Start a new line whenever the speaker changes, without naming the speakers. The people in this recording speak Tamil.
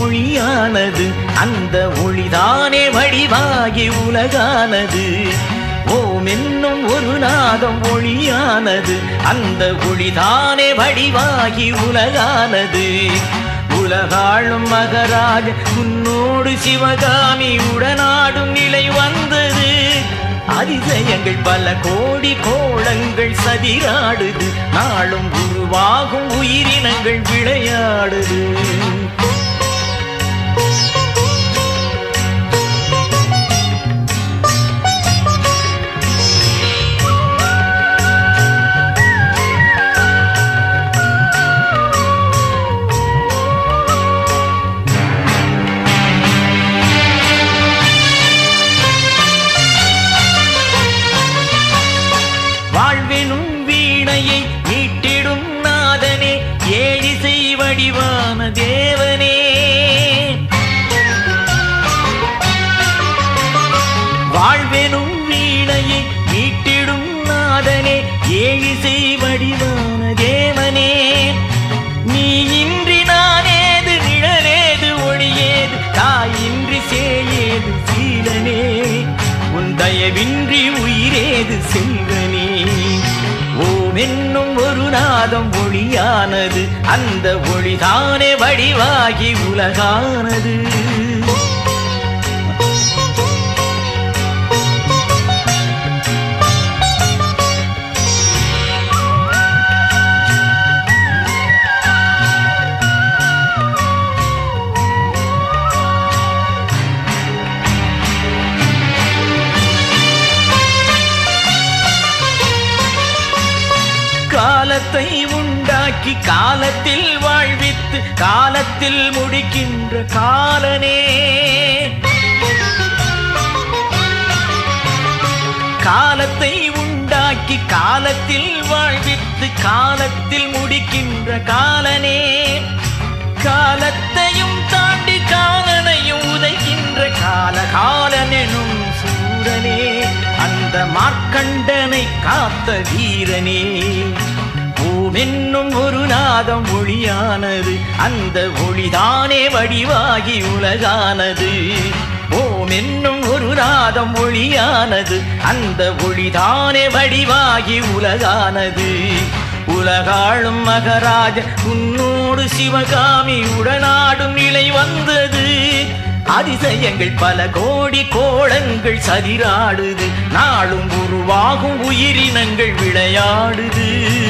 ஒளியானது அந்த ஒளிதானே வடிவாகி உலகானது. ஓம் என்னும் ஒரு நாதம் ஒளியானது அந்த ஒளிதானே வடிவாகி உலகானது. உலகாளும் மகராஜ உன்னோடு சிவகாமி உடனாடும் நிலை வந்தது. அதிசயங்கள் பல கோடி கோளங்கள் சதிராடுது நாளும் உருவாகும் உயிரினங்கள் விளையாடுது. ஏழிசை வடிவான தேவனே நீ இன்றி நானேது நிழலேது ஒளியேது தாயின்றி சேயேது சீலனே. உன் தயவின்றி உயிரேது செல்வனே ஓம் என்னும் ஒரு நாதம் ஒளியானது அந்த ஒளிதானே வடிவாகி உலகானது. காலத்தை உண்டாக்கி காலத்தில் வாழ்வித்து காலத்தில் முடிக்கின்ற காலனே. காலத்தை உண்டாக்கி காலத்தில் வாழ்வித்து காலத்தில் முடிக்கின்ற காலனே. காலத்தையும் தாண்டி காலனையும் உதைக்கின்ற கால காலனெனும் சூரனே. அந்த மார்க்கண்டனை காத்த வீரனே. என்னும் ஒரு நாதம் ஒளியானது. அந்த ஒளிதானே வடிவாகி உலகானது. ஓம் என்னும் ஒரு நாதம் ஒளியானது. அந்த ஒளிதானே வடிவாகி உலகானது. உலகாளும் மகராஜ உன்னோடு சிவகாமி உடனாடும் நிலை வந்தது. அதிசயங்கள் பல கோடி கோளங்கள் சதிராடுது. நாளும் உருவாகும் உயிரினங்கள் விளையாடுது.